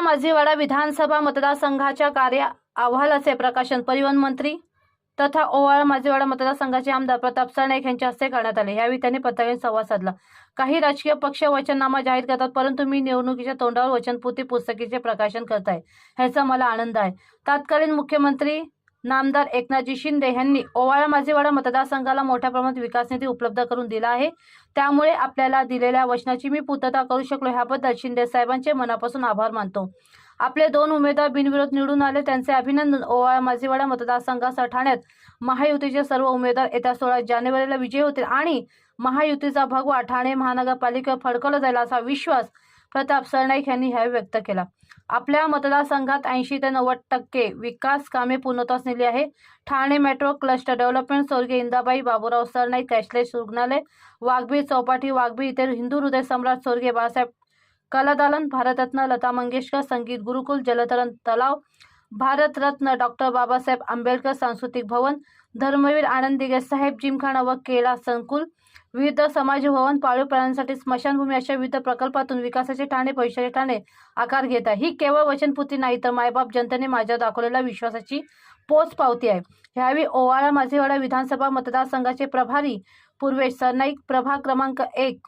ओवाळा माझीवाडा विधानसभा मतदारसंघाच्या कार्य अहवालाचे प्रकाशन परिवहन मंत्री तथा ओवाळा माझीवाडा मतदारसंघाचे आमदार प्रताप सरनाईक यांच्या हस्ते करण्यात आले. यावेळी त्यांनी पत्रकारांशी संवाद साधला. काही राजकीय पक्ष वचननामा जाहीर करतात परंतु मी निवडणुकीच्या तोंडावर वचनपूर्ती पुस्तकीचे प्रकाशन करत आहे ह्याचा मला आनंद आहे. तत्कालीन मुख्यमंत्री नामदार एकनाथजी शिंदे यांनी ओवाळा माझीवाडा मतदारसंघाला मोठ्या प्रमाणात विकास निधी उपलब्ध करून दिला आहे. त्यामुळे आपल्याला दिलेल्या वचनाची मी पूर्तता करू शकलो ह्याबद्दल शिंदे साहेबांचे मनापासून आभार मानतो. आपले दोन उमेदवार बिनविरोध निवडून आले त्यांचे अभिनंदन. ओवाळा माझीवाडा मतदारसंघासह ठाण्यात महायुतीचे सर्व उमेदवार येत्या सोळा जानेवारीला विजयी होतील आणि महायुतीचा भगवा ठाणे महानगरपालिकेवर फडकवला जाईल असा विश्वास प्रताप सरनाईक यांनी ह्यावेळी व्यक्त केला. आपल्या मतदारसंघात ऐंशी ते नव्वद टक्के विकास कामे पूर्णत्वास नेली आहे ठाणे मेट्रो क्लस्टर डेव्हलपमेंट स्वर्गीय इंदाबाई बाबूराव सरनाईक कॅशलेस रुग्णालय वाघबी चौपाटी वाघबी इथे हिंदू हृदय सम्राट स्वर्गीय बाळासाहेब कलादालन भारतरत्न लता मंगेशकर संगीत गुरुकुल जलतरण तलाव भारतरत्न डॉक्टर बाबासाहेब आंबेडकर सांस्कृतिक भवन धर्मवीर आनंद दिगे साहेब जिमखाना व केला संकुल विविध समाजभवन पाळीव प्राण्यांसाठी स्मशानभूमी अशा विविध प्रकल्पातून विकासाचे ठाणे पैशाचे ठाणे आकार घेत आहे. ही केवळ वचनपुती नाही तर मायबाप जनतेने माझ्या दाखवलेल्या विश्वासाची पोच पावती आहे. ह्यावेळी ओवाळा माझेवाडा विधानसभा मतदारसंघाचे प्रभारी पूर्वेश सरनाईक प्रभाग क्रमांक एक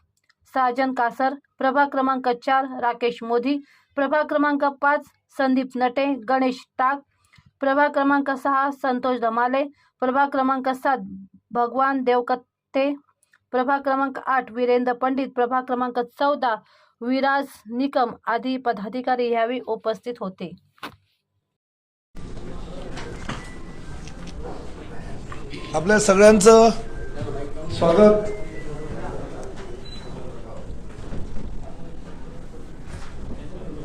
साजन कासर प्रभाग क्रमांक चार राकेश मोदी प्रभाग क्रमांक पाच संदीप नटे गणेश टाक प्रभाग क्रमांक सहा संतोष धमाले प्रभाग क्रमांक सात भगवान देवकत्ते प्रभाग क्रमांक आठ वीरेंद्र पंडित. प्रभाग क्रमांक चौदा विराज निकम आदी पदाधिकारी यावेळी उपस्थित होते. आपल्या सगळ्यांचं स्वागत.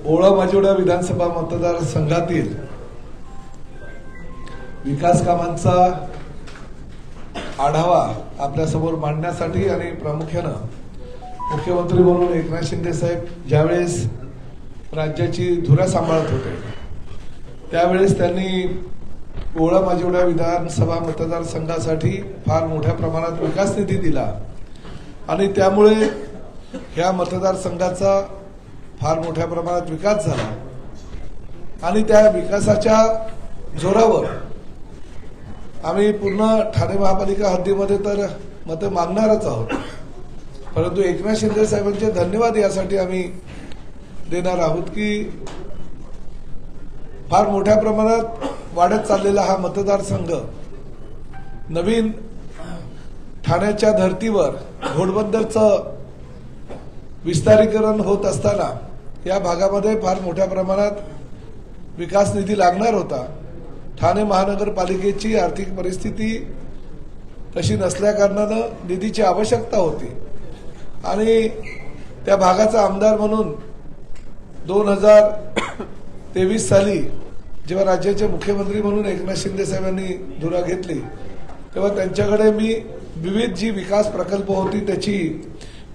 ओळा माजिवडा विधानसभा मतदारसंघातील विकास कामांचा आढावा आपल्यासमोर मांडण्यासाठी आणि प्रामुख्यानं मुख्यमंत्री म्हणून एकनाथ शिंदे साहेब ज्यावेळेस राज्याची धुरा सांभाळत होते त्यावेळेस त्यांनी ओळा माजिवडा विधानसभा मतदारसंघासाठी फार मोठ्या प्रमाणात विकास निधी दिला. आणि त्यामुळे ह्या मतदारसंघाचा फार मोठ्या प्रमाणात विकास झाला. आणि त्या विकासाच्या जोरावर आम्ही पूर्ण ठाणे महापालिका हद्दीमध्ये तर मतं मागणारच आहोत. परंतु एकनाथ शिंदे साहेबांचे धन्यवाद यासाठी आम्ही देणार आहोत की फार मोठ्या प्रमाणात वाढत चाललेला हा मतदारसंघ नवीन ठाण्याच्या धर्तीवर घोडबंदरचं विस्तारीकरण होत असताना या भागामध्ये फार मोठ्या प्रमाणात विकास निधी लागणार होता. ठाणे महानगरपालिकेची आर्थिक परिस्थिती तशी नसल्याकारणानं निधीची आवश्यकता होती. आणि त्या भागाचा आमदार म्हणून दोन हजार तेवीस साली जेव्हा राज्याचे मुख्यमंत्री म्हणून एकनाथ शिंदे साहेबांनी धुरा घेतली तेव्हा त्यांच्याकडे मी विविध जी विकास प्रकल्प होती त्याची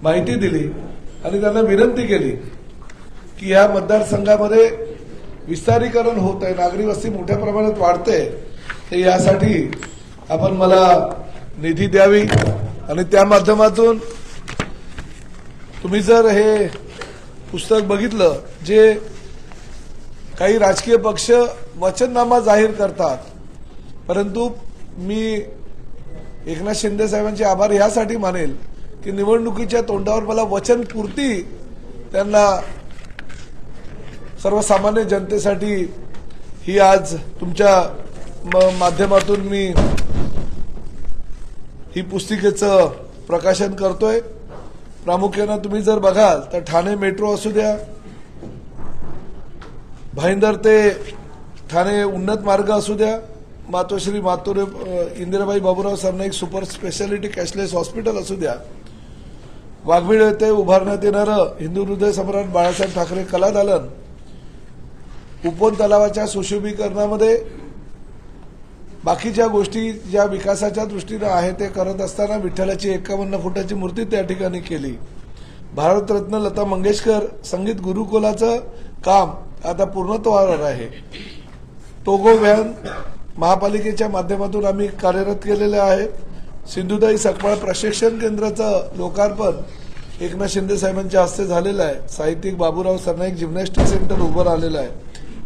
माहिती दिली आणि त्यांना विनंती केली की या मतदारसंघामध्ये विस्तारीकरण होत आहे नागरी वस्ती मोठ्या प्रमाणात वाढते तर यासाठी आपण मला निधी द्यावी आणि त्या माध्यमातून तुम्ही जर हे पुस्तक बघितलं जे काही राजकीय पक्ष वचननामा जाहीर करतात परंतु मी एकनाथ शिंदे साहेबांचे आभार यासाठी मानेल की निवडणुकीच्या तोंडावर मला वचनपूर्ती त्यांना सर्वसामान्य जनतेसाठी ही आज तुमच्या म- माध्यमातून मी ही पुस्तिकेचं प्रकाशन करतोय. प्रामुख्यानं तुम्ही जर बघाल तर ठाणे मेट्रो असू द्या भाईंदर ते ठाणे उन्नत मार्ग असू द्या Matoshri मातोरे Indirabai Baburao Sarnaik super speciality cashless hospital असू द्या वाघबीळ येथे उभारण्यात येणारं हिंदू हृदय सम्राट बाळासाहेब ठाकरे कला दालन उपवन तलावाच्या सुशोभीकरणामध्ये बाकीच्या गोष्टी ज्या विकासाच्या दृष्टीनं आहे ते करत असताना विठ्ठलाची एकावन्न फुटाची मूर्ती त्या ठिकाणी केली. भारतरत्न लता मंगेशकर संगीत गुरुकुलाचं काम आता पूर्णत्वावर आहे. टोगो व्हॅन महापालिकेच्या माध्यमातून आम्ही कार्यरत केलेले आहे. सिंधुदाई सकपाळ प्रशिक्षण केंद्राचं लोकार्पण एकनाथ शिंदे साहेबांच्या हस्ते झालेलं आहे. साहित्यिक बाबूराव सरनाईक जिम्नॅस्टिक सेंटर उभं राहिलेलं आहे.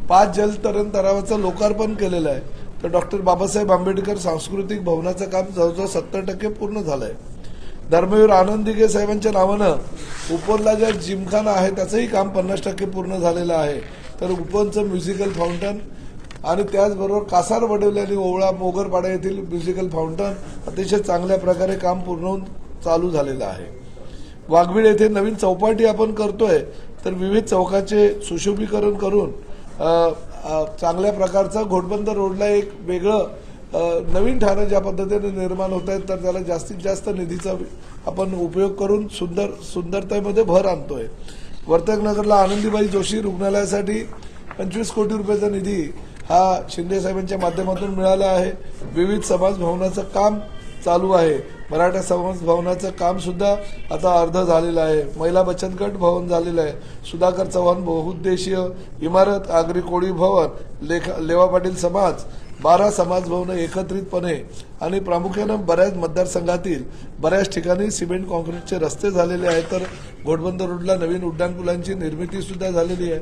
पाच जलतरण तलावाचं लोकार्पण केलेलं आहे. तर डॉक्टर बाबासाहेब आंबेडकर सांस्कृतिक भवनाचं काम जवळजवळ सत्तर टक्के पूर्ण झालं आहे धर्मवीर आनंद दिघे साहेबांच्या नावानं उपनला ज्या जिमखाना आहे त्याचंही काम पन्नास टक्के पूर्ण झालेलं आहे. तर उपवनचं म्युझिकल फाउंटन आणि त्याचबरोबर कासार वडवले आणि ओवळा मोगरपाडा येथील म्युझिकल फाउंटन अतिशय चांगल्या प्रकारे काम पूर्ण होऊन चालू झालेलं आहे. वाघबीड येथे नवीन चौपाटी आपण करतोय. तर विविध चौकाचे सुशोभीकरण करून चांगल्या प्रकारचं घोटबंद रोडला एक वेगळं नवीन ठाणं ज्या पद्धतीने निर्माण होत आहेत तर त्याला जास्तीत जास्त निधीचा आपण उपयोग करून सुंदर सुंदरतेमध्ये भर आणतोय. वर्तकनगरला आनंदीबाई जोशी रुग्णालयासाठी पंचवीस कोटी रुपयाचा निधी हा शिंदे साहेबांच्या माध्यमातून मिळाला आहे. विविध समाज भवनाचं काम चालू आहे. मराठा समाज भवनाचं काम सुद्धा आता अर्ध झालेलं आहे. महिला बचत गट भवन झालेलं आहे. सुधाकर चव्हाण बहुउद्देशीय इमारत आगरी कोळी भवन लेखा लेवा पाटील समाज बारा समाज भवन एकत्रितपणे आणि प्रामुख्यानं बऱ्याच मतदारसंघातील बऱ्याच ठिकाणी सिमेंट कॉन्क्रीटचे रस्ते झालेले आहेत. तर घोडबंदर रोडला नवीन उड्डाणपुलांची निर्मिती सुद्धा झालेली आहे.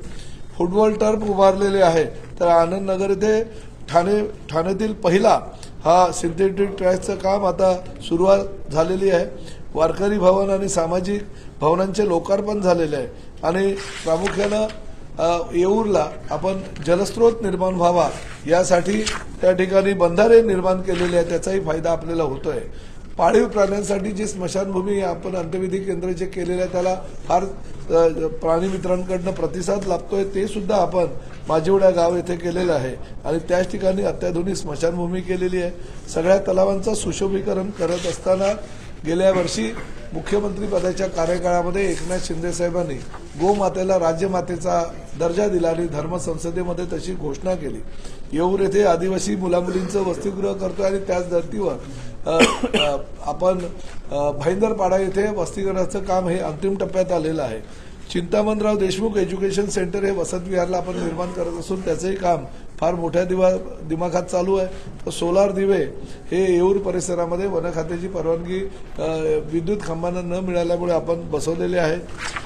फुटबॉल टर्फ उभारलेले आहे. तर आनंदनगर येथे ठाणे ठाण्यातील पहिला हा सिंथेटिक ट्रॅकचं काम आता सुरुवात झालेली आहे. वारकरी भवन आणि सामाजिक भवनांचे लोकार्पण झालेले आहे. आणि प्रामुख्यानं येऊरला आपण जलस्रोत निर्माण व्हावा यासाठी त्या ठिकाणी बंधारे निर्माण केलेले आहे त्याचाही फायदा आपल्याला होतोय. पाळीव प्राण्यांसाठी जी स्मशानभूमी आपण अंत्यविधी केंद्र जे केलेलं आहे त्याला फार प्राणी मित्रांकडनं प्रतिसाद लाभतोय ते सुद्धा आपण माझेवडा गाव येथे केलेलं आहे. आणि त्याच ठिकाणी अत्याधुनिक स्मशानभूमी केलेली आहे. सगळ्या तलावांचं सुशोभीकरण करत असताना गेल्या वर्षी मुख्यमंत्री पदाच्या कार्यकाळामध्ये एकनाथ शिंदे साहेबांनी गोमातेला राज्यमातेचा दर्जा दिला आणि धर्म संसदेमध्ये तशी घोषणा केली. येऊर येथे आदिवासी मुलामुलींचं वसतिगृह करतोय आणि त्याच धर्तीवर आपण भाईंदरपाडा येथे वसतिगृहाचं काम हे अंतिम टप्प्यात आलेलं आहे. चिंतामणराव देशमुख एज्युकेशन सेंटर हे वसंत विहारला आपण निर्माण करत असून त्याचंही काम फार मोठ्या दिवा दिमाखात चालू आहे. तर सोलार दिवे हे येऊर परिसरामध्ये वन खात्याची परवानगी विद्युत खांबांना न मिळाल्यामुळे आपण बसवलेले आहे.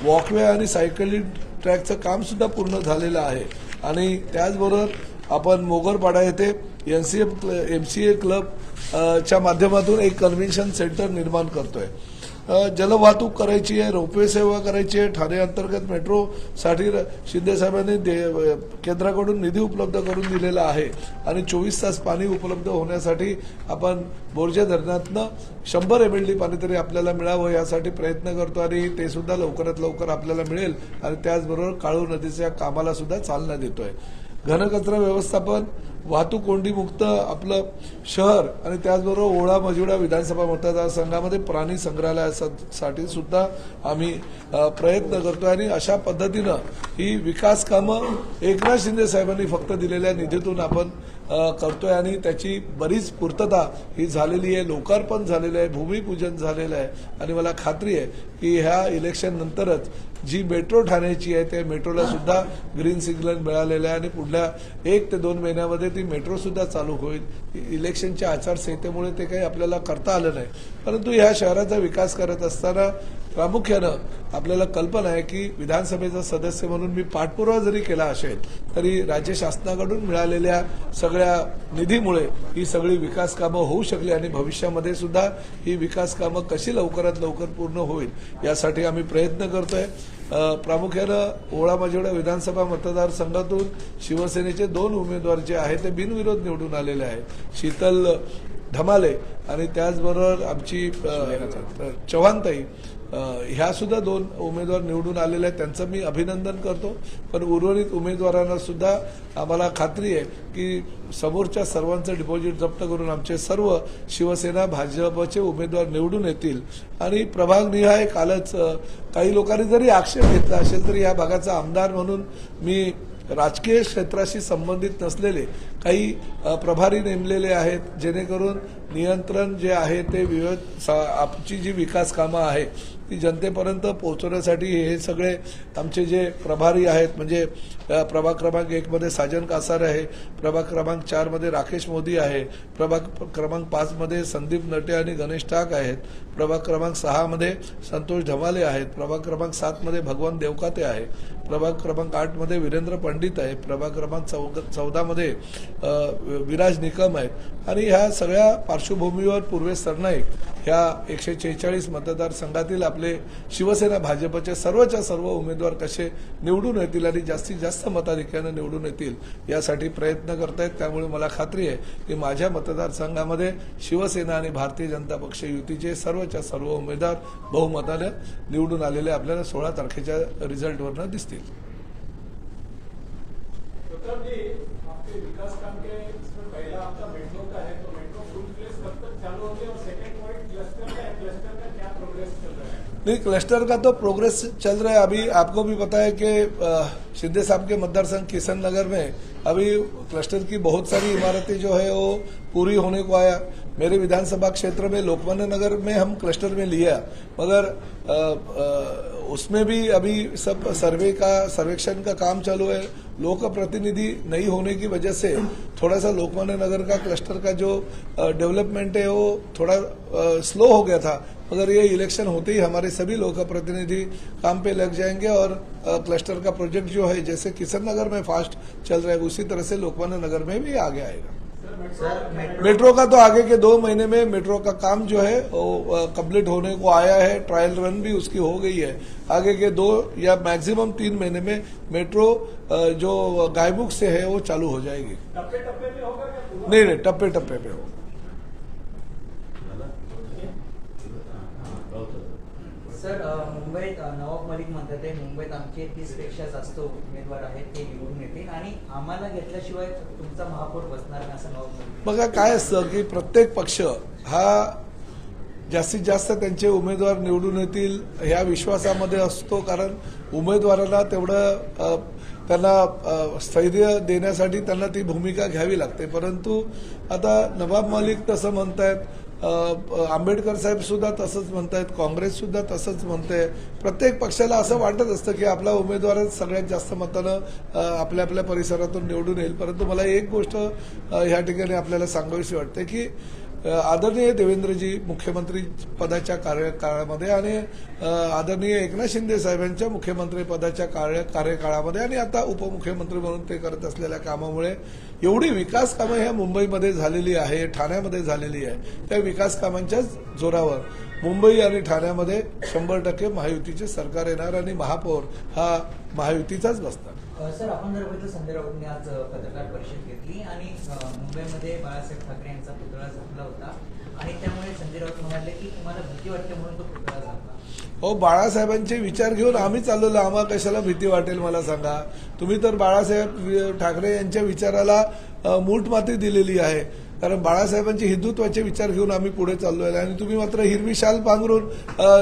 वॉकवे आणि सायकलिंग ट्रॅकचं कामसुद्धा पूर्ण झालेलं आहे. आणि त्याचबरोबर आपण मोगरपाडा येथे N C F M C A club च्या माध्यमातून एक कन्व्हेन्शन सेंटर निर्माण करतोय. जलवाहतूक करायची आहे रोपवे सेवा करायची आहे ठाणे अंतर्गत मेट्रोसाठी र- दे- केंद्राकडून निधी उपलब्ध करून दिलेला आहे. आणि चोवीस तास पाणी उपलब्ध होण्यासाठी आपण बोरजे धरणातनं शंभर एम एल डी पाणी तरी आपल्याला मिळावं यासाठी प्रयत्न करतो आणि ते सुद्धा लवकरात लवकर आपल्याला मिळेल. आणि त्याचबरोबर काळू नदीच्या कामाला सुद्धा चालना देतोय. घनकचरा व्यवस्थापन वाहतूक कोंडीमुक्त आपलं शहर आणि त्याचबरोबर ओळा मजिवडा विधानसभा मतदारसंघामध्ये प्राणी संग्रहालयासाठी सुद्धा आम्ही प्रयत्न करतोय आणि अशा पद्धतीनं ही विकास कामं एकनाथ शिंदे साहेबांनी फक्त दिलेल्या निधीतून आपण करतोय आणि त्याची बरीच पूर्तता ही झालेली आहे. लोकार्पण झालेलं आहे भूमिपूजन झालेलं आहे. आणि मला खात्री आहे की ह्या इलेक्शन नंतरच जी मेट्रो ठाण्याची आहे त्या मेट्रोला सुद्धा ग्रीन सिग्नल मिळालेलं आहे आणि पुढल्या एक ते दोन महिन्यामध्ये ती मेट्रो सुद्धा चालू होईल. इलेक्शनच्या आचारसंहितेमुळे ते काही आपल्याला करता आलं नाही. परंतु ह्या शहराचा विकास करत असताना प्रामुख्यानं आपल्याला कल्पना आहे की विधानसभेचा सदस्य म्हणून मी पाठपुरावा जरी केला असेल तरी राज्य शासनाकडून मिळालेल्या सगळ्या निधीमुळे ही सगळी विकास कामं होऊ शकली आणि भविष्यामध्ये सुद्धा ही विकास कामं कशी लवकरात लवकर पूर्ण होईल यासाठी आम्ही प्रयत्न करतोय. प्रामुख्यानं ओळा माजिवडा विधानसभा मतदारसंघातून शिवसेनेचे दोन उमेदवार जे आहेत ते बिनविरोध निवडून आलेले आहेत. शीतल धमाले आणि त्याचबरोबर आमची चव्हाणताई ह्या सुद्धा दोन उमेदवार निवडून आलेले आहेत. त्यांचं मी अभिनंदन करतो. पण उर्वरित उमेदवारांना सुद्धा आम्हाला खात्री आहे की समोरच्या सर्वांचं डिपॉझिट जप्त करून आमचे सर्व शिवसेना भाजपचे उमेदवार निवडून येतील. आणि प्रभाग निहाय कालच काही लोकांनी जरी आक्षेप घेतला असेल तरी या भागाचा आमदार म्हणून मी राजकीय क्षेत्राशी संबंधित नसलेले काही प्रभारी नेमलेले आहेत जेणेकरून नियंत्रण जे आहे ते विविध सा- आमची जी विकास कामं आहे ती जनतेपर्यंत पोहोचवण्यासाठी हे सगळे आमचे जे प्रभारी आहेत म्हणजे प्रभाग क्रमांक एकमध्ये साजन कासार आहे. प्रभाग क्रमांक चारमध्ये राकेश मोदी आहे. प्रभाग क्रमांक पाचमध्ये संदीप नटे आणि गणेश टाक आहेत. प्रभाग क्रमांक सहामध्ये संतोष ढमाले आहेत. प्रभाग क्रमांक सातमध्ये भगवान देवकाते आहे. प्रभाग क्रमांक आठमध्ये वीरेंद्र पंडित आहे. प्रभाग क्रमांक चौ चौदामध्ये विराज निकम आहेत. आणि ह्या सगळ्या पार्श्वभूमीवर पूर्वेश सरनाईक ह्या एकशे शेहेचाळीस मतदारसंघातील आपले शिवसेना भाजपचे सर्वच्या सर्व उमेदवार कसे निवडून येतील आणि जास्तीत जास्त मताधिक्यानं निवडून येतील यासाठी प्रयत्न करतायत. त्यामुळे मला खात्री आहे की माझ्या मतदारसंघामध्ये शिवसेना आणि भारतीय जनता पक्ष युतीचे सर्वच्या सर्व उमेदवार बहुमतानं निवडून आलेले आपल्याला सोळा तारखेच्या रिझल्टवरनं दिसतील. विकास काम के इसमें पहला आपका नहीं, क्लस्टर का तो प्रोग्रेस चल रहा है। अभी आपको भी पता है कि शिंदे साहब के मतदारसंघ किशन नगर में अभी क्लस्टर की बहुत सारी इमारतें जो है वो पूरी होने को आया। मेरे विधानसभा क्षेत्र में लोकमान्य नगर में हम क्लस्टर में लिया। मगर उसमें भी अभी सब सर्वे का, सर्वेक्षण का काम चालू है। लोक प्रतिनिधि नहीं होने की वजह से थोड़ा सा लोकमान्य नगर का क्लस्टर का जो डेवलपमेंट है वो थोड़ा स्लो हो गया था। मगर ये इलेक्शन होते ही हमारे सभी लोक प्रतिनिधि काम पे लग जाएँगे और क्लस्टर का प्रोजेक्ट जो है, जैसे किशन नगर में फास्ट चल रहा है, उसी तरह से लोकमान्य नगर में भी आगे आएगा। मेट्रो का तो आगे के दो महीने में मेट्रो का काम जो है, वो कंप्लीट होने को आया है, ट्रायल रन भी उसकी हो गई है। आगे के दो या मैक्सिमम तीन महीने में मेट्रो जो गायमुख से है, वो चालू हो जाएगी। टप्पे टप्पे में होगा नहीं नहीं टप्पे टप्पे पे हो सर मुंबईत नवाब मलिक म्हणतात ते मुंबईत आमचे तीसपेक्षा जास्त उमेदवार आहेत ते निवडून येतील. आणि आम्हाला घेतल्याशिवाय तुमचा महापौर बसणार नाही असं नवाब बघा काय असतं की प्रत्येक पक्ष हा जास्तीत जास्त त्यांचे उमेदवार निवडून येतील ह्या विश्वासामध्ये असतो. कारण उमेदवाराला तेवढं त्यांना स्थैर्य देण्यासाठी त्यांना ती भूमिका घ्यावी लागते. परंतु आता नवाब मलिक तसं म्हणतायत आंबेडकर साहेब सुद्धा तसंच म्हणतायत काँग्रेस सुद्धा तसंच म्हणते. प्रत्येक पक्षाला असं वाटत असतं की आपला उमेदवारच सगळ्यात जास्त मतानं आपल्या आपल्या परिसरातून निवडून येईल. परंतु मला एक गोष्ट ह्या ठिकाणी आपल्याला सांगावीशी वाटते की आदरणीय देवेंद्रजी मुख्यमंत्री पदाच्या कार्यकाळामध्ये आणि आदरणीय एकनाथ शिंदे साहेबांच्या मुख्यमंत्री पदाच्या कार्य कार्यकाळामध्ये आणि आता उपमुख्यमंत्री म्हणून ते करत असलेल्या कामामुळे एवढी विकास कामं ह्या मुंबईमध्ये झालेली आहे ठाण्यामध्ये झालेली आहे. त्या विकास कामांच्याच जोरावर मुंबई आणि ठाण्यामध्ये शंभर टक्के महायुतीचे सरकार येणार आणि महापौर हा महायुतीचाच बसणार. सर आपण जर बघितलं संजय राऊतने आज पत्रकार परिषद घेतली आणि मुंबईमध्ये बाळासाहेब ठाकरे यांचा पुतळा झापला होता. आणि त्यामुळे संजय राऊत म्हणाले की तुम्हाला भीती वाटते म्हणून तो पुतळा हो बाळासाहेबांचे विचार घेऊन आम्ही चाललेलो. आम्हाला कशाला भीती वाटेल मला सांगा? तुम्ही तर बाळासाहेब ठाकरे यांच्या विचाराला मूठ माती दिलेली आहे. कारण बाळासाहेबांचे हिंदुत्वाचे विचार घेऊन आम्ही पुढे चाललो आहे आणि तुम्ही मात्र हिरवी शाल पांघरून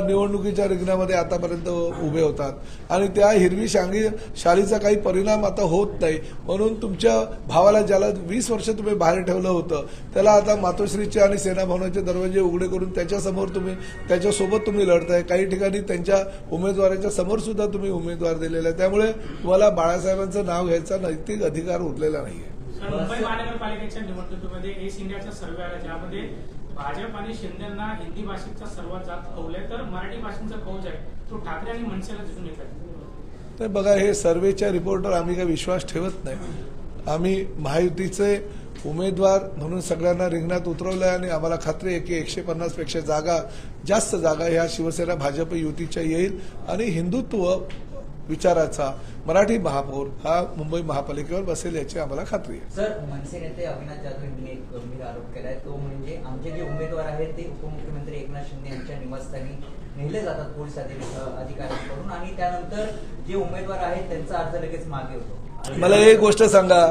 निवडणुकीच्या रिंगणामध्ये आतापर्यंत उभे होतात. आणि त्या हिरवी शांगी शालीचा काही परिणाम आता होत नाही. म्हणून तुमच्या भावाला ज्याला वीस वर्ष तुम्ही बाहेर ठेवलं होतं त्याला आता मातोश्रीचे आणि सेनाभवनाचे दरवाजे उघडे करून त्याच्यासमोर तुम्ही त्याच्यासोबत तुम्ही लढताय. काही ठिकाणी त्यांच्या उमेदवाराच्या समोर सुद्धा तुम्ही उमेदवार दिलेला आहे. त्यामुळे तुम्हाला बाळासाहेबांचं नाव घ्यायचा नैतिक अधिकार उरलेला नाही आहे मुंबई महानगरपालिकेच्या निवडणुकीमध्ये एस इंडियाचा सर्वे आला ज्यामध्ये भाजप आणि शिंदेना हिंदी भाषेचा सर्वात जास्त कौल आहे तर मराठी भाषेचा कौज आहे तो ठाकरे आणि मनसेला दिसून येत आहे. तर बघा हे सर्वेच्या रिपोर्टवर आम्ही काही विश्वास ठेवत नाही. आम्ही महायुतीचे उमेदवार म्हणून सगळ्यांना रिंगणात उतरवलं आहे आणि आम्हाला खात्री आहे की एकशे पन्नासपेक्षा जागा जास्त जागा ह्या शिवसेना भाजप युतीच्या येईल. आणि हिंदुत्व विचाराचा मराठी महापौर हा मुंबई महापालिकेवर बसेल याची आम्हाला खात्री आहे. सर मनसे नेते अविनाश जाधव यांनी एक गंभीर आरोप केलाय. तो म्हणजे आमचे जे उमेदवार आहेत ते उपमुख्यमंत्री एकनाथ शिंदे यांच्या निवासस्थानी नेले जातात पोलीस अधिक- अधिकाऱ्यांकडून आणि त्यानंतर जे उमेदवार आहेत त्यांचा अर्ज लगेच मागे होतो. मला एक गोष्ट सांगा.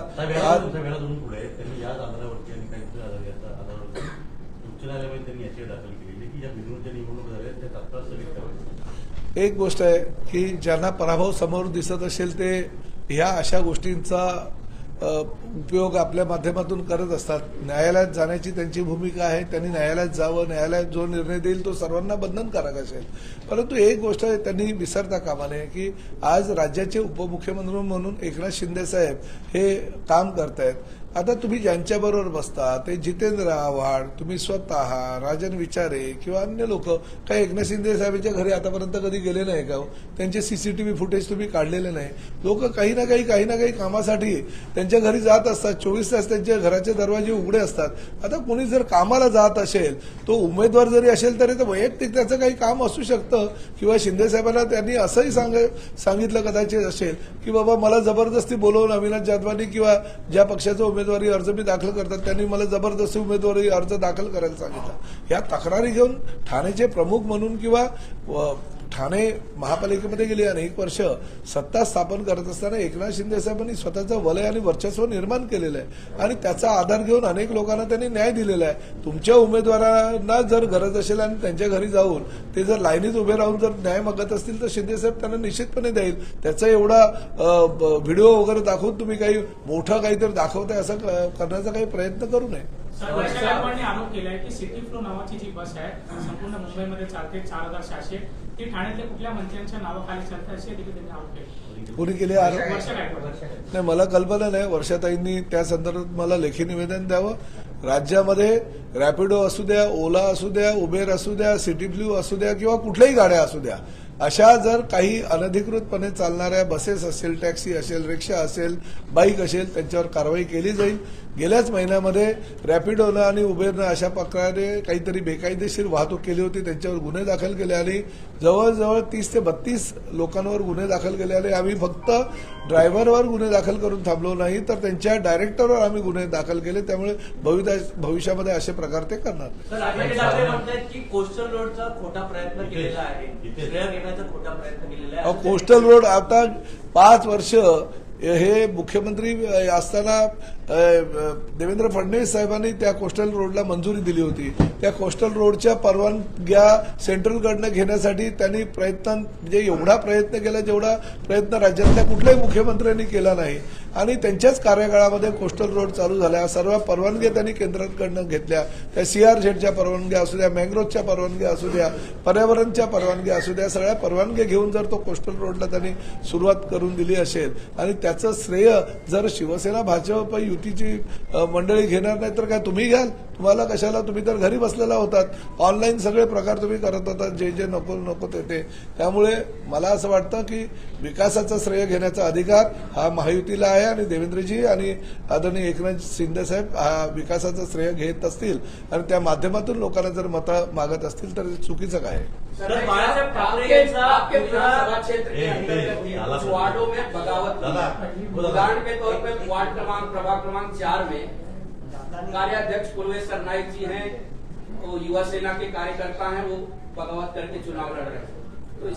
उच्च न्यायालयामध्ये त्यांनी याचिका दाखल केलेली की ज्या बिनूरच्या निवडणूक झाल्या त्या तात्काळ स्थगित एक गोष्ट आहे की ज्यांना पराभव समोर दिसत असेल ते ह्या अशा गोष्टींचा उपयोग आपल्या माध्यमातून करत असतात. न्यायालयात जाण्याची त्यांची भूमिका आहे त्यांनी न्यायालयात जावं न्यायालयात जो निर्णय देईल तो सर्वांना बंधनकारक असेल. परंतु एक गोष्ट त्यांनी विसरता कामा नये की आज राज्याचे उपमुख्यमंत्री म्हणून एकनाथ शिंदे साहेब हे काम करतायत. आता तुम्ही ज्यांच्याबरोबर बसता ते जितेंद्र आव्हाड तुम्ही स्वतः राजन विचारे किंवा अन्य लोक काही एकनाथ शिंदे साहेबांच्या घरी आतापर्यंत कधी गेले नाही का हो? त्यांचे सीसीटीव्ही फुटेज तुम्ही काढलेले नाही. लोक काही ना काही काही ना काही कामासाठी त्यांच्या घरी जात असतात. चोवीस तास त्यांच्या घराचे दरवाजे उघडे असतात. आता कोणी जर कामाला जात असेल तो उमेदवार जरी असेल तरी तर वैयक्तिक त्याचं काही काम असू शकतं. किंवा शिंदे साहेबांना त्यांनी असंही सांग सांगितलं कदाचित असेल की बाबा मला जबरदस्ती बोलवून अविनाश जाधवानी किंवा ज्या पक्षाचा उमेदवारी अर्ज मी दाखल करतात त्यांनी मला जबरदस्ती उमेदवारी अर्ज दाखल करायला सांगितलं. या तक्रारी घेऊन ठाण्याचे प्रमुख म्हणून किंवा ठाणे महापालिकेमध्ये गेली अनेक वर्ष सत्ता स्थापन करत असताना एकनाथ शिंदे साहेबांनी स्वतःचं वलय आणि वर्चस्व निर्माण केलेलं आहे. आणि त्याचा आधार घेऊन अनेक लोकांना त्यांनी न्याय दिलेला आहे. तुमच्या उमेदवारांना जर गरज असेल आणि त्यांच्या घरी जाऊन ते जर लाईनीत उभे राहून जर न्याय मागत असतील तर शिंदे साहेब त्यांना निश्चितपणे देईल. त्याचा एवढा ब- व्हिडिओ वगैरे दाखवून तुम्ही काही मोठं काहीतरी दाखवताय असं क- करण्याचा काही प्रयत्न करू नये. आरोप केलाय की सिटी फ्लो नावाची जी बस आहे संपूर्ण मुंबईमध्ये चालते चार हजार सहाशे. ती ठाण्यातल्या कुठल्या मंत्र्यांच्या नावाखाली चालते असे देखील त्यांनी आरोप केले. कोणी केले आरोप? नाही मला कल्पना नाही. वर्षाताईंनी त्या संदर्भात मला लेखी निवेदन द्यावं. राज्यामध्ये रॅपिडो असू द्या ओला असू द्या उबेर असू द्या सिटी ब्ल्यू असू द्या किंवा कुठल्याही गाड्या असू द्या. अशा जर काही अनधिकृतपणे चालणाऱ्या बसेस असेल टॅक्सी असेल रिक्षा असेल बाईक असेल त्यांच्यावर कारवाई केली जाईल. गेल्याच महिन्यामध्ये रॅपिडोनं आणि उबेरनं अशा प्रकारे काहीतरी बेकायदेशीर वाहतूक केली होती. त्यांच्यावर गुन्हे दाखल केले आणि जवळजवळ तीस ते बत्तीस लोकांवर गुन्हे दाखल केले आणि आम्ही फक्त ड्रायव्हरवर गुन्हे दाखल करून थांबलो नाही तर त्यांच्या डायरेक्टरवर आम्ही गुन्हे दाखल केले. त्यामुळे भविष्या- भविष्यामध्ये असे प्रकार ते करणार. कोस्टल रोडचा खोटा प्रयत्न केलेला आहे. इथे- श्रेय घेण्याचा खोटा प्रयत्न केलेला अहो, आहे कोस्टल रोड आता पाच वर्ष हे मुख्यमंत्री असताना देवेंद्र फडणवीस साहेबांनी त्या कोस्टल रोडला मंजुरी दिली होती. त्या कोस्टल रोडच्या परवानग्या सेंट्रलकडनं घेण्यासाठी त्यांनी प्रयत्न म्हणजे एवढा प्रयत्न केला जेवढा प्रयत्न राज्यातल्या कुठल्याही मुख्यमंत्र्यांनी केला नाही. आणि त्यांच्याच कार्यकाळामध्ये कोस्टल रोड चालू झाल्या सर्व परवानग्या त्यांनी केंद्राकडनं घेतल्या. त्या सीआरझेडच्या परवानग्या असू द्या मँग्रोवच्या परवानग्या असू द्या पर्यावरणच्या परवानग्या असू द्या सगळ्या परवानग्या घेऊन जर तो कोस्टल रोडला त्यांनी सुरुवात करून दिली असेल. आणि त्याचं श्रेय जर शिवसेना भाजप युतीची मंडळी घेणार नाही तर काय तुम्ही घ्याल? तुम्हाला कशाला? तुम्ही तर घरी बसलेला होतात. ऑनलाईन सगळे प्रकार तुम्ही करत होतात. जे जे नको नको ते ते. त्यामुळे मला असं वाटतं की विकासाचा श्रेय घेण्याचा अधिकार हा महायुतीला आहे आणि देवेंद्रजी आणि आदरणीय एकनाथ शिंदे साहेब हा विकासाचं श्रेय घेत असतील. आणि त्या माध्यमातून लोकांना जर मतं मागत असतील तर चुकीचं काय? आहे तर बाळासाहेब ठाकरे आपके यांचा आपके मुलगा- विधानसभा क्षेत्र के ए, अंदर ए, भी आला कुछ सर। वार्डों में बगावत दादा, हुई बोला। उदाहरण के तौर पे वार्ड क्रमांक प्रभाग क्रमांक चार में कार्याध्यक्ष पूर्वेश्वर नाइक जी हैं वो युवा सेना के कार्यकर्ता हैं वो बगावत करके चुनाव लड़ रहे हैं तो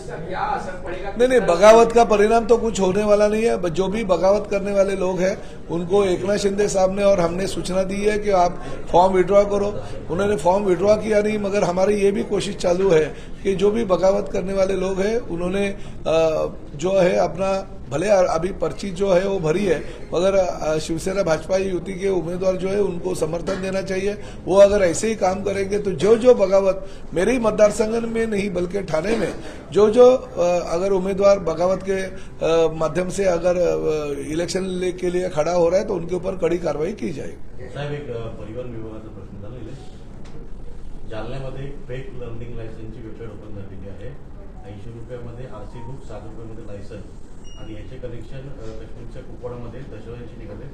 नहीं नहीं, बगावत का परिणाम तो कुछ होने वाला नहीं है जो भी बगावत करने वाले लोग हैं, उनको एक नाथ शिंदे साहब ने और हमने सूचना दी है कि आप फॉर्म विड्रॉ करो। उन्होंने फॉर्म विड्रॉ किया नहीं, मगर हमारी ये भी कोशिश चालू है कि जो भी बगावत करने वाले लोग हैं, उन्होंने जो है अपना भले अभी पर्ची जो है वो भरी है, मगर शिवसेना भाजपा युति के उम्मीदवार जो है उनको समर्थन देना चाहिए। वो अगर ऐसे ही काम करेंगे तो जो जो बगावत मेरे ही मतदार संघ में नहीं, बल्कि ठाणे में, जो जो अगर उम्मीदवार बगावत के माध्यम से अगर इलेक्शन के लिए खड़ा हो रहा है तो उनके ऊपर कड़ी कार्रवाई की जाएगी। परिवहन फेक लर्निंग ओपन झालेली आहे. ऐंशी आरसी बुक सात रुपयामध्ये लायसन्स आणि याचे कनेक्शन काश्मीरच्या कुपवाडामध्ये दशवांशी निघाले.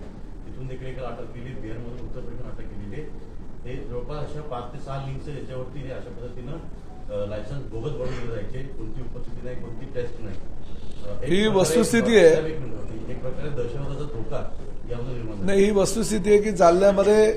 तिथून देखील एका अटक केली बिहारमधून उत्तर प्रदेशमध्ये अटक केलेली. आहे ते जवळपास अशा पाच ते सहा लिंक्स याच्यावरती हे अशा पद्धतीनं लायसन्स बोगस बनवले जायचे. कोणती उपस्थिती नाही कोणती टेस्ट नाही. ही वस्तुस्थिती आहे. एक प्रकारे दहशतवादाचा धोका यामध्ये निर्माण. नाही ही वस्तुस्थिती आहे की जालन्यामध्ये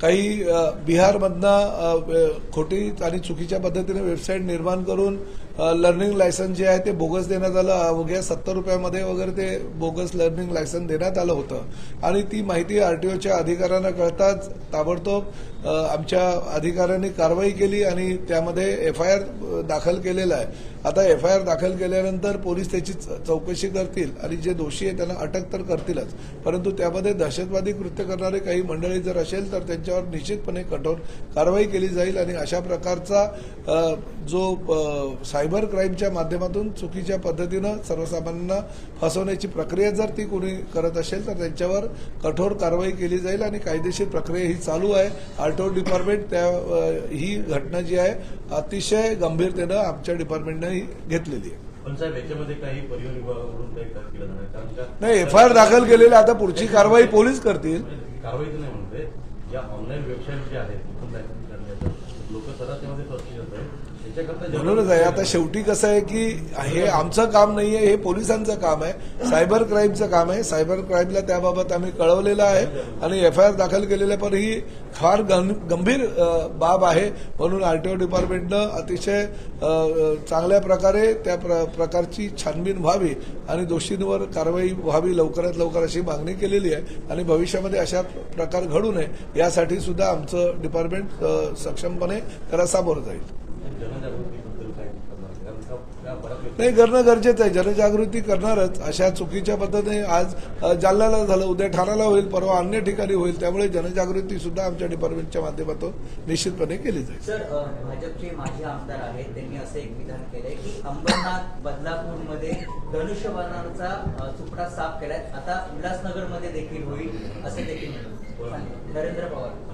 काही बिहारमधनं खोटी आणि चुकीच्या पद्धतीने वेबसाईट निर्माण करून लर्निंग लायसन्स जे आहे ते बोगस देण्यात आलं. अवघ्या सत्तर रुपयामध्ये वगैरे ते बोगस लर्निंग लायसन्स देण्यात आलं होतं. आणि ती माहिती आरटीओच्या अधिकाऱ्यांना कळताच ताबडतोब आमच्या अधिकाऱ्यांनी कारवाई केली आणि त्यामध्ये एफ आय आर दाखल केलेला आहे. आता एफ आय आर दाखल केल्यानंतर पोलीस त्याची चौकशी करतील आणि जे दोषी आहे त्यांना अटक तर करतीलच. परंतु त्यामध्ये दहशतवादी कृत्य करणारे काही मंडळी जर असेल तर त्यांच्यावर निश्चितपणे कठोर कारवाई केली जाईल आणि अशा प्रकारचा जो अ, सायबर क्राईमच्या माध्यमातून चुकीच्या पद्धतीनं सर्वसामान्यांना फसवण्याची प्रक्रिया जर ती कोणी करत असेल तर त्यांच्यावर कठोर कारवाई केली जाईल आणि कायदेशीर प्रक्रिया ही चालू आहे. आर्टो डिपार्टमेंट त्या ही घटना जी आहे अतिशय गंभीरतेनं आमच्या डिपार्टमेंटनं ही घेतलेली आहे. नाही एफ आय आर दाखल केलेली. आता पुढची कारवाई पोलीस करतील. कारवाई नाही म्हणते या ऑनलाईन वेबसाईट ज्या आहेत लोक सरळ त्यामध्ये फसली जात आहे त्याच्याकरता जेवढं- म्हणूनच आहे आता शेवटी कसं आहे की हे आमचं काम नाहीये हे पोलिसांचं काम आहे सायबर क्राईमचं काम आहे. सायबर क्राईमला त्याबाबत आम्ही कळवलेलं आहे आणि एफ आय आर दाखल केलेलं आहे पण ही फार गंभीर बाब आहे. म्हणून आरटीओ डिपार्टमेंटनं अतिशय चांगल्या प्रकारे त्या प्र- प्रकारची छानबीन व्हावी आणि दोषींवर कारवाई व्हावी लवकरात लवकर अशी मागणी केलेली आहे आणि भविष्यामध्ये अशा प्रकार घडू नये यासाठी सुद्धा आमचं डिपार्टमेंट सक्षमपणे त्याला सामोरं जाईल. नाही करणं गरजेचं आहे. जनजागृती करणारच. अशा चुकीच्या पद्धतीने आज जालन्याला झालं. उद्या ठाण्याला होईल. परवा अन्य ठिकाणी होईल. त्यामुळे जनजागृती सुद्धा आमच्या डिपार्टमेंटच्या माध्यमातून निश्चितपणे केली जाईल. सर भाजपचे माजी आमदार आहेत. त्यांनी असं एक विधान केलंय की अंबरनाथ बदलापूरमध्ये धनुष्यबाणांचा अ, सुपडा साफ केलाय. आता उल्हासनगरमध्ये देखील होईल असं देखील नरेंद्र पवार.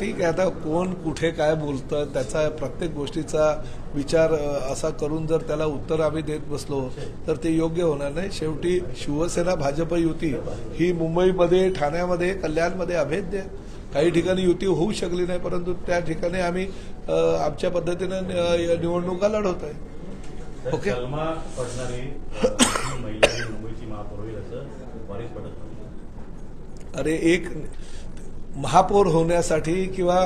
ठीक आहे आता कोण कुठे काय बोलतं त्याचा प्रत्येक गोष्टीचा विचार असा करून जर त्याला उत्तर आम्ही देत बसलो तर ते योग्य होणार नाही शेवटी शिवसेना भाजप युती ही मुंबईमध्ये ठाण्यामध्ये कल्याणमध्ये अभेद्य. काही ठिकाणी युती होऊ शकली नाही परंतु त्या ठिकाणी आम्ही आमच्या पद्धतीनं निवडणुका लढवत आहे ओके. अरे एक महापौर होण्यासाठी किंवा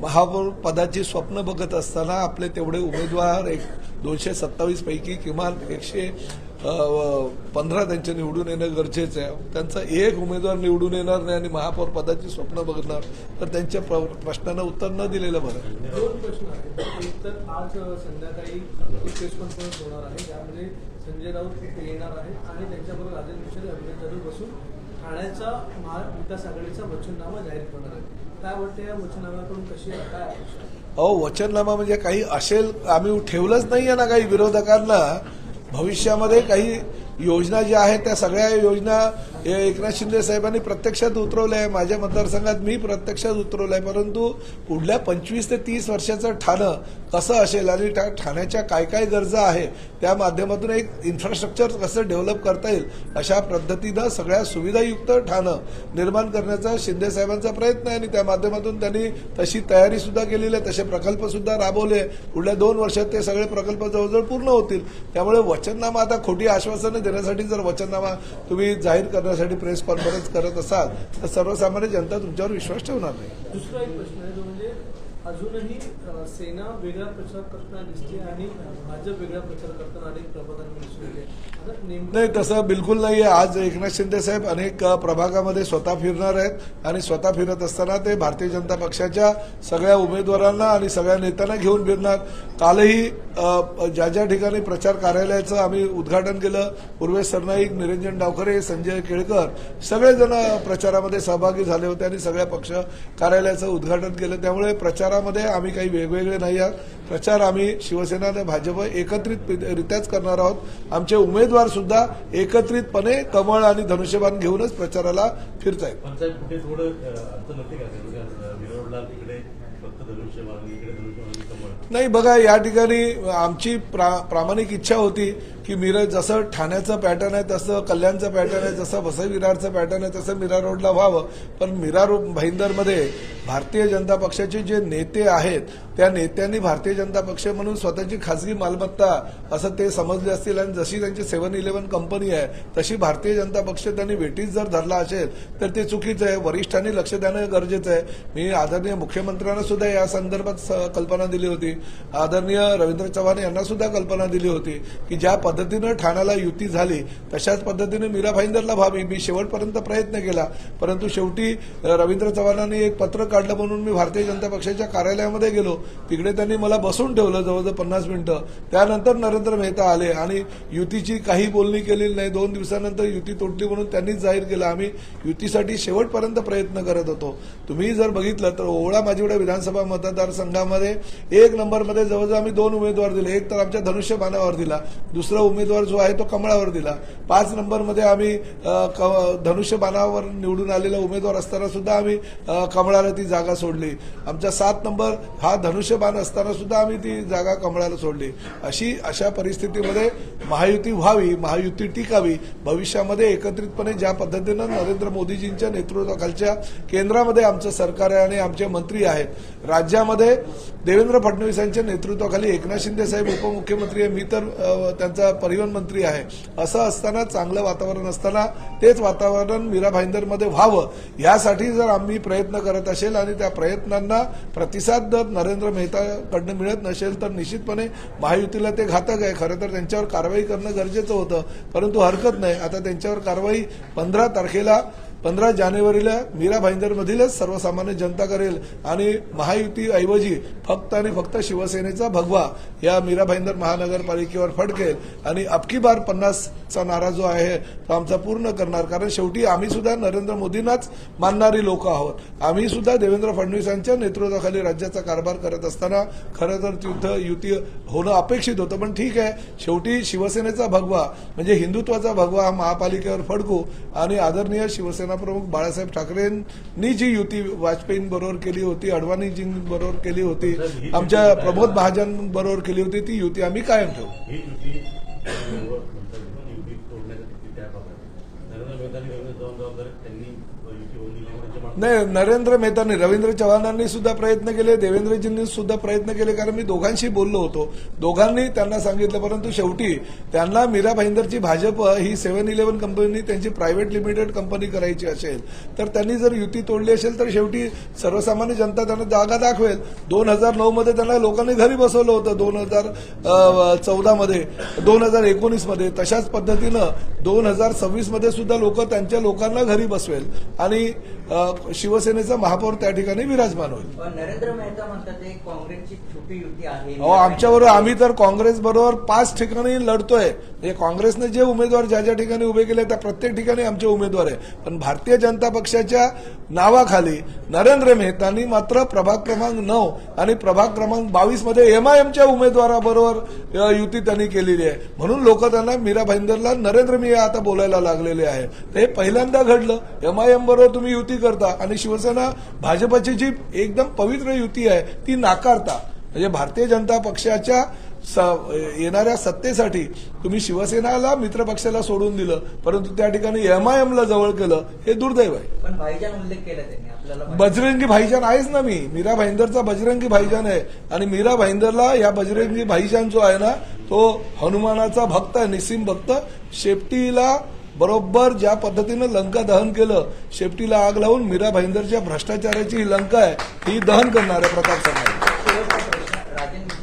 महापौर पदाची स्वप्न बघत असताना आपले तेवढे उमेदवार एक दोनशे सत्तावीस पैकी किमान एकशे पंधरा त्यांचे निवडून येणं गरजेचं आहे. त्यांचा एक उमेदवार निवडून येणार नाही आणि महापौर पदाची स्वप्न बघणार तर त्यांच्या प्रश्नांना उत्तर न दिलेलं बरं. दोन प्रश्न आहेत. एक तर आज संध्याकाळी प्रेस कॉन्फरन्स होणार आहे त्यामध्ये संजय राऊत येणार आहेत आणि त्यांच्याबरोबर राजेंद्र मिश्र अभिजित बसून ठाण्याचा महाविकास आघाडीचा वचननामा जाहीर करणार आहे काय वाटतं या वचननाम्याकडून कशी काय आहे? अहो वचननामा म्हणजे काही असेल आम्ही ठेवलंच नाही आहे ना काही विरोधकांना भविष्यामध्ये काही योजना ज्या आहेत त्या सगळ्या योजना हे एकनाथ शिंदे साहेबांनी प्रत्यक्षात उतरवल्या आहे माझ्या मतदारसंघात मी प्रत्यक्षात उतरवलं आहे. परंतु पुढल्या पंचवीस ते तीस वर्षाचं ठाणं कसं असेल आणि त्या ठाण्याच्या काय काय गरजा आहे त्या माध्यमातून एक इन्फ्रास्ट्रक्चर कसं डेव्हलप करता येईल अशा पद्धतीनं सगळ्या सुविधायुक्त ठाणं निर्माण करण्याचा शिंदे साहेबांचा प्रयत्न आहे. आणि त्या माध्यमातून त्यांनी तशी तयारी सुद्धा केलेली आहे. तसे प्रकल्प सुद्धा राबवले पुढल्या दोन वर्षात ते सगळे प्रकल्प जवळजवळ पूर्ण होतील. त्यामुळे वचननामा आता खोटी आश्वासनं देण्यासाठी जर वचननामा तुम्ही जाहीर करण्यासाठी प्रेस कॉन्फरन्स करत असाल तर सर्वसामान्य जनता तुमच्यावर विश्वास ठेवणार नाही. दुसरा एक प्रश्न आहे तो म्हणजे अजूनही सेना वेगळा प्रचार करताना दिसते आणि भाजप वेगळा प्रचार करताना अनेक प्रभागांमध्ये दिसून येते. नाही तसं बिलकुल नाही आहे आज एकनाथ शिंदे साहेब अनेक प्रभागामध्ये स्वतः फिरणार आहेत आणि स्वतः फिरत असताना ते भारतीय जनता पक्षाच्या सगळ्या उमेदवारांना आणि सगळ्या नेत्यांना घेऊन फिरणार. कालही ज्या ज्या ठिकाणी प्रचार कार्यालयाचं आम्ही उद्घाटन केलं पूर्वेश सरनाईक निरंजन डावखरे संजय केळकर सगळेजण प्रचारामध्ये सहभागी झाले होते आणि सगळ्या पक्ष कार्यालयाचं उद्घाटन केलं. त्यामुळे प्रचारामध्ये आम्ही काही वेगवेगळे नाही आहोत. प्रचार आम्ही शिवसेना आणि भाजप एकत्रितरित्याच करणार आहोत. आमचे उमेदवार सुद्धा एकत्रितपणे कमळ आणि धनुष्यबाण घेऊनच प्रचाराला फिरतायत. नाही बघा या ठिकाणी आमची प्रा प्रामाणिक इच्छा होती की मिरज जसं ठाण्याचं पॅटर्न आहे तसं कल्याणचं पॅटर्न आहे जसं वसई विरारचं पॅटर्न आहे तसं मीरा रोडला व्हावं. पण मीरा रोड भाईंदरमध्ये भारतीय जनता पक्षाचे जे नेते आहेत त्या नेत्यांनी भारतीय जनता पक्ष म्हणून स्वतःची खासगी मालमत्ता असं ते समजले असतील. आणि जशी त्यांची सेव्हन इलेव्हन कंपनी आहे तशी भारतीय जनता पक्ष त्यांनी वेटीस जर धरला असेल तर ते चुकीचं आहे. वरिष्ठांनी लक्ष देणं गरजेचं आहे. मी आदरणीय मुख्यमंत्र्यांना सुद्धा या संदर्भात स- कल्पना दिली होती. आदरणीय रवींद्र चव्हाण यांना सुद्धा कल्पना दिली होती की ज्या पद्धतीनं ठाण्याला युती झाली तशाच पद्धतीने मीरा भाईंदरला व्हावी मी शेवटपर्यंत प्रयत्न केला. परंतु शेवटी रवींद्र चव्हाणांनी एक पत्र काढलं म्हणून मी भारतीय जनता पक्षाच्या कार्यालयामध्ये गेलो. तिकडे त्यांनी मला बसून ठेवलं जवळजवळ पन्नास मिनिटं. त्यानंतर नरेंद्र मेहता आले आणि युतीची काही बोलणी केलेली नाही. दोन दिवसानंतर युती तोडली म्हणून त्यांनीच जाहीर केलं. आम्ही युतीसाठी शेवटपर्यंत प्रयत्न करत होतो. तुम्ही जर बघितलं तर ओवळा विधान विधानसभा मतदारसंघामध्ये एक नंबरमध्ये जवळजवळ आम्ही दोन उमेदवार दिले. एक तर आमच्या धनुष्यबाणावर दिला. दुसरा उमेदवार जो आहे तो कमळावर दिला. पाच नंबरमध्ये आम्ही धनुष्य क- धनुष्यबाणावर निवडून आलेला उमेदवार असताना सुद्धा आम्ही कमळाला ती जागा सोडली. आमचा सात नंबर हा धनुष्यबाण असताना सुद्धा आम्ही ती जागा कमळाला सोडली. अशी अशा परिस्थितीमध्ये महायुती व्हावी महायुती टिकावी भविष्यामध्ये एकत्रितपणे ज्या पद्धतीनं नरेंद्र मोदीजींच्या नेतृत्वाखालच्या केंद्रामध्ये आमचं सरकार आहे आणि आमचे मंत्री आहेत राज्यामध्ये देवेंद्र फडणवीस यांच्या नेतृत्वाखाली एकनाथ शिंदे साहेब उपमुख्यमंत्री आहे मी तर त्यांचा परिवहन मंत्री आहे. असं असताना चांगलं वातावरण असताना तेच वातावरण मीरा भाईंदरमध्ये व्हावं यासाठी जर आम्ही प्रयत्न करत असेल आणि त्या प्रयत्नांना प्रतिसाद नरेंद्र मेहताकडनं मिळत नसेल तर निश्चितपणे महायुतीला ते घातक आहे. खरं तर त्यांच्यावर कारवाई करणं गरजेचं होतं परंतु हरकत नाही. आता त्यांच्यावर कारवाई पंधरा तारखेला पंधरा जानेवारीला मीरा भाईंदरमधीलच सर्वसामान्य जनता करेल आणि महायुतीऐवजी फक्त आणि फक्त शिवसेनेचा भगवा या मीरा भाईंदर महानगरपालिकेवर फडकेल. आणि अबकी बार पन्नासचा नारा जो आहे तो आमचा पूर्ण करणार. कारण शेवटी आम्ही सुद्धा नरेंद्र मोदींनाच मानणारी लोक आहोत. आम्ही सुद्धा देवेंद्र फडणवीसांच्या नेतृत्वाखाली राज्याचा कारभार करत असताना खरं तर तिथं युती होणं अपेक्षित होतं पण ठीक आहे. शेवटी शिवसेनेचा भगवा म्हणजे हिंदुत्वाचा भगवा हा महापालिकेवर फडकू आणि आदरणीय शिवसेना प्रमुख बाळासाहेब ठाकरेंनी जी युती वाजपेयींबरोबर केली होती अडवाणीजींबरोबर केली होती आमच्या प्रमोद महाजन बरोबर केली होती ती युती आम्ही कायम ठेवू. नाही नरेंद्र मेहतांनी रवींद्र चव्हाणांनी सुद्धा प्रयत्न केले देवेंद्रजींनी सुद्धा प्रयत्न केले कारण मी दोघांशी बोललो होतो. दोघांनी त्यांना सांगितलं परंतु शेवटी त्यांना मीरा भाईंदरची भाजप ही सेव्हन इलेव्हन कंपनी त्यांची प्रायव्हेट लिमिटेड कंपनी करायची असेल तर त्यांनी जर युती तोडली असेल तर शेवटी सर्वसामान्य जनता त्यांना जागा दाखवेल. दोन हजार नऊमध्ये त्यांना लोकांनी घरी बसवलं होतं दोन हजार चौदामध्ये दोन हजार एकोणीसमध्ये तशाच पद्धतीनं दोन हजार सव्वीसमध्ये सुद्धा लोक त्यांच्या लोकांना घरी बसवेल. आणि आणि शिवसेनेचा महापौर त्या ठिकाणी विराजमान होईल. नरेंद्र मेहता म्हणतात काँग्रेसची अहो आमच्याबरोबर आम्ही तर काँग्रेस बरोबर पाच ठिकाणी लढतोय. म्हणजे काँग्रेसने जे उमेदवार ज्या ज्या ठिकाणी उभे केले त्या प्रत्येक ठिकाणी आमचे उमेदवार आहे. पण भारतीय जनता पक्षाच्या नावाखाली नरेंद्र मेहतांनी मात्र प्रभाग क्रमांक नऊ आणि प्रभाग क्रमांक बावीसमध्ये एमआयएमच्या उमेदवाराबरोबर युती त्यांनी केलेली आहे. म्हणून लोक त्यांना मीरा भाईंदरला नरेंद्र मी आता बोलायला लागलेले आहे. ते हे पहिल्यांदा घडलं. एमआयएम बरोबर तुम्ही युती करता आणि शिवसेना भाजपची जी एकदम पवित्र युती आहे ती नाकारता. म्हणजे भारतीय जनता पक्षाच्या येणाऱ्या सत्तेसाठी तुम्ही शिवसेनाला मित्रपक्षाला सोडून दिलं परंतु त्या ठिकाणी एमआयएमला जवळ केलं हे दुर्दैव आहे. बजरंगी भाईजान आहेच ना मी. मीरा भाईंदरचा बजरंगी भाईजान आहे. आणि मीरा भाईंदरला या बजरंगी भाईजान जो आहे ना तो हनुमानाचा भक्त आहे निसीम भक्त. शेपटीला बरोबर ज्या पद्धतीनं लंका दहन केलं शेपटीला आग लावून मीरा भाईंदरच्या भ्रष्टाचाराची ही लंका आहे ही दहन करणार आहे. प्रताप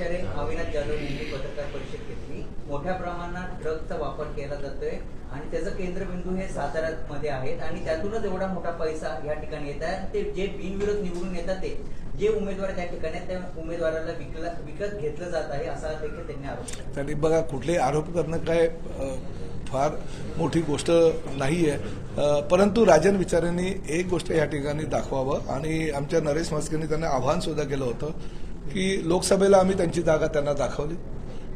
शेवटचा अविनाश जाधव यांनी पत्रकार परिषद घेतली. मोठ्या प्रमाणात ड्रगचा वापर केला जातोय आणि त्याचं केंद्रबिंदू हे साताऱ्यामध्ये आहेत आणि त्यातूनच एवढा मोठा पैसा या ठिकाणी येत आहे. ते जे बिनविरोध निवडून येतात ते जे उमेदवार त्या ठिकाणी आहेत त्या उमेदवाराला विकला विकत घेतलं जात आहे असा देखील त्यांनी आरोप त्यांनी बघा कुठले आरोप करणं काय फार मोठी गोष्ट नाही आहे परंतु राजन विचारांनी एक गोष्ट या ठिकाणी दाखवावं आणि आमच्या नरेश मस्केनी त्यांना आव्हान सुद्धा केलं होतं. की लोकसभेला आम्ही त्यांची जागा त्यांना दाखवली.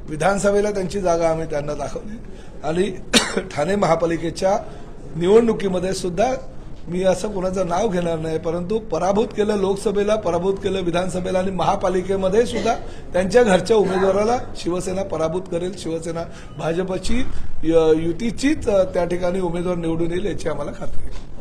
विधानसभेला त्यांची जागा आम्ही त्यांना दाखवली. आणि ठाणे महापालिकेच्या निवडणुकीमध्ये सुद्धा मी असं कोणाचं नाव घेणार नाही परंतु पराभूत केलं लोकसभेला पराभूत केलं विधानसभेला आणि महापालिकेमध्ये सुद्धा त्यांच्या घरच्या उमेदवाराला शिवसेना पराभूत करेल. शिवसेना भाजपची य- युतीचीच त्या ठिकाणी उमेदवार निवडून येईल याची आम्हाला खात्री आहे.